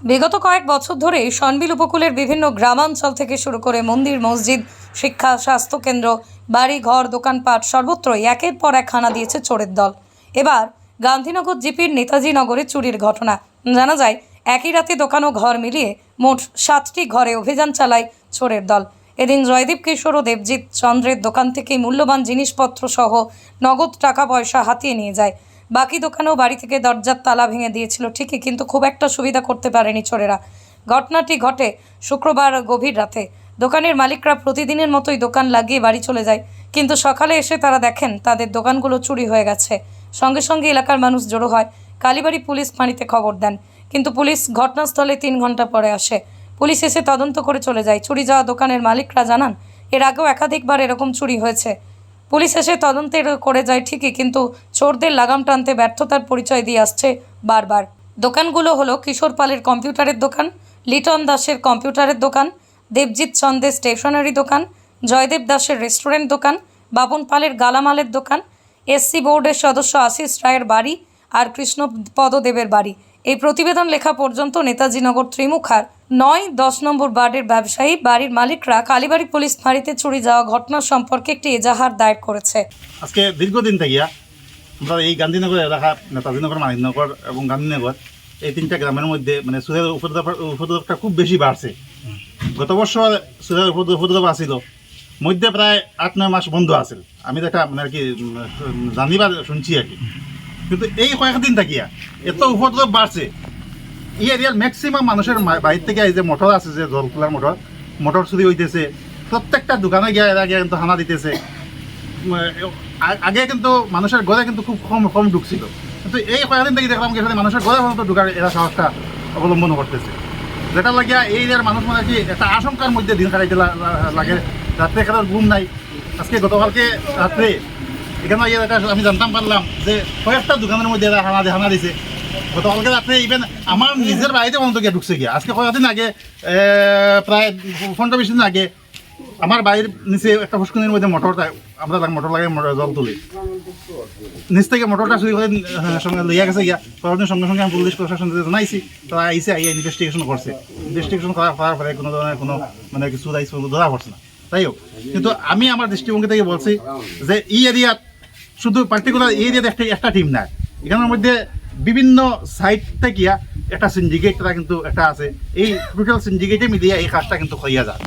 বিগত কয়েক বছর ধরে সনবিল উপকূলের বিভিন্ন গ্রামাঞ্চল থেকে শুরু করে মন্দির, মসজিদ, শিক্ষা, স্বাস্থ্য কেন্দ্র, বাড়ি, ঘর, দোকানপাট সর্বত্রই একের পর এক হানা দিয়েছে চোরের দল। এবার গান্ধীনগর জিপির নেতাজি নগরে চুরির ঘটনা। জানা যায়, একই রাতে দোকান ও ঘর মিলিয়ে মোট সাতটি ঘরে অভিযান চালায় চোরের দল। এদিন জয়দীপ কিশোর ও দেবজিৎ চন্দ্রের দোকান থেকে মূল্যবান জিনিসপত্র সহ নগদ টাকা পয়সা হাতিয়ে নিয়ে যায়। বাকি দোকানেও বাড়ি থেকে দরজার তালা ভেঙে দিয়েছিল, ঠিকই, কিন্তু খুব একটা সুবিধা করতে পারেনি চোরেরা। ঘটনাটি ঘটে শুক্রবার গভীর রাতে। দোকানের মালিকরা প্রতিদিনের মতোই দোকান লাগিয়ে বাড়ি চলে যায়, কিন্তু সকালে এসে তারা দেখেন তাদের দোকানগুলো চুরি হয়ে গেছে। সঙ্গে সঙ্গে এলাকার মানুষ জড়ো হয়, কালীবাড়ি পুলিশ ফাঁড়িতে খবর দেন, কিন্তু পুলিশ ঘটনাস্থলে তিন ঘণ্টা পরে আসে। পুলিশ এসে তদন্ত করে চলে যায়। চুরি যাওয়া দোকানের মালিকরা জানান, এর আগেও একাধিকবার এরকম চুরি হয়েছে। পুলিশ এসে তদন্তের করে যায় ঠিকই, কিন্তু চোরদের লাগাম টানতে ব্যর্থতার পরিচয় দিয়ে আসছে বারবার। দোকানগুলো হলো কিশোর পালের কম্পিউটারের দোকান, লিটন দাসের কম্পিউটারের দোকান, দেবজিৎ চন্দের স্টেশনারি দোকান, জয়দেব দাসের রেস্টুরেন্ট দোকান, বাবন পালের গালামালের দোকান, এসসি বোর্ডের সদস্য আশিস রায়ের বাড়ি আর কৃষ্ণপদ দেবের বাড়ি। এই প্রতিবেদন লেখা পর্যন্ত নেতাজি নগর ত্রিমুখার নয়, দশ নম্বর ওয়ার্ডের ব্যবসায়ী বাড়ির মালিকরা কালীবাড়ি পুলিশ ফাঁড়িতে চুরি যাওয়া ঘটনা সম্পর্কে একটি এজাহার দায়ের করেছে। আজকে দীর্ঘদিন থাকিয়া আমরা এই গান্ধীনগর এলাকা, নেতাজিনগর, মানিকনগর এবং গান্ধীনগর, এই তিনটা গ্রামের মধ্যে মানে সুদের উপদ্রব, উপদ্রবটা খুব বেশি বাড়ছে। গত বছর সুদের উপদ্রব আসিল মধ্যে প্রায় আট, নয় মাস বন্ধ আছিল। আমি দেখা মানে আর কি জানিবার শুনছি আর কি। কিন্তু এই কয়েকদিন থাকিয়া এত উপদ্রব বাড়ছে এই এরিয়ার ম্যাক্সিমাম মানুষের বাড়ির থেকে এই যে মোটর আছে যে জল তোলার মোটর মোটর চুরি হইতেছে। প্রত্যেকটা দোকানে গিয়ে এরা গিয়ে কিন্তু হানা দিতেছে। আগে কিন্তু মানুষের ঘরে কিন্তু খুব কম কম ঢুকছিল। কিন্তু এই কয়েকদিন থেকে দেখলাম এখানে মানুষের ঘরে পর্যন্ত ঢুকার এরা সাহসটা অবলম্বন করতেছে। যেটা লাগিয়া এই এরিয়ার মানুষ মানে কি, একটা আশঙ্কার মধ্যে দিন কাটাইতে লাগে। রাত্রে এখানে ঘুম নাই। আজকে গতকালকে রাত্রে এখানে আমি জানতাম পারলাম যে কয়েকটা দোকানের মধ্যে এরা হানা হানা দিছে। গতকালকে রাত্রে ইভেন আমার নিজের বাড়িতে গিয়ে ঢুকছে গিয়া। আজকে কয়েকদিন আগে প্রায় পনেরো বিশ দিন আগে আমার বাড়ির নিচে একটা ফুসকুনির মধ্যে মোটর আমরা মোটর লাগে জল তুলি। নিচ থেকে মোটরটা চুরি করে সঙ্গে লইয়া গেছে গিয়া। পরদিন সঙ্গে সঙ্গে আমি পুলিশ প্রশাসন জানাইছি তারা আইসে আইয়া ইনভেস্টিগেশন করছে। ইনভেস্টিগেশন করার করার পরে কোনো ধরনের কোনো মানে কিছু দায়িত্ব ধরা পড়ছে না। তাই হোক, কিন্তু আমি আমার দৃষ্টিভঙ্গি থেকে বলছি যে এই এরিয়াত শুধু পার্টিকুলার এই এরিয়াতে একটা একটা টিম না এখানের মধ্যে বিভিন্ন সাইড থেকে একটা সিন্ডিকেট তারা কিন্তু একটা আছে। এই টোটাল সিন্ডিকেটে মিলিয়ে এই কাজটা কিন্তু হইয়া যায়।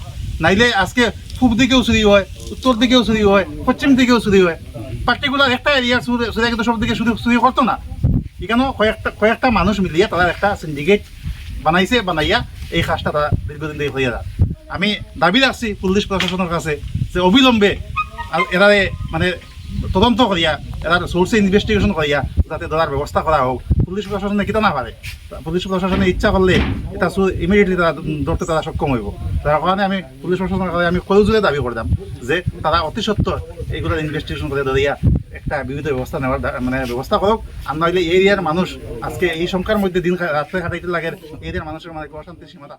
নাইলে আজকে পূব দিকেও চুরি হয়, উত্তর দিকেও চুরি হয়, পশ্চিম দিকেও চুরি হয়। পার্টিকুলার একটা এরিয়া চুরি কিন্তু সব দিকে চুরি চুরি করতো না। এখানেও কয়েকটা কয়েকটা মানুষ মিলিয়ে তারা একটা সিন্ডিকেট বানাইছে, বানাইয়া এই কাজটা তারা দীর্ঘদিন থেকে হইয়া যায়। আমি দাবি রাখছি পুলিশ প্রশাসনের কাছে যে অবিলম্বে আর এরারে মানে তদন্ত করিয়া এরার সোর্সে ইনভেস্টিগেশন করিয়া যাতে ধরার ব্যবস্থা করা হোক। পুলিশ প্রশাসনে কিতা না পারে? পুলিশ প্রশাসনে ইচ্ছা করলে এটা ইমিডিয়েটলি তারা ধরতে তারা সক্ষম হইব। তার কারণে আমি পুলিশ প্রশাসনের কাছে আমি কলেজে দাবি করতাম যে তারা অতি সত্তর এইগুলোর ইনভেস্টিগেশন করে ধরিয়া একটা বিবিধ ব্যবস্থা নেওয়ার মানে ব্যবস্থা করুক। আর নইলে এরিয়ার মানুষ আজকে এই সংখ্যার মধ্যে দিন রাত্রে কাটাইতে লাগে এরিয়ার মানুষের মানে অশান্তির সীমা না।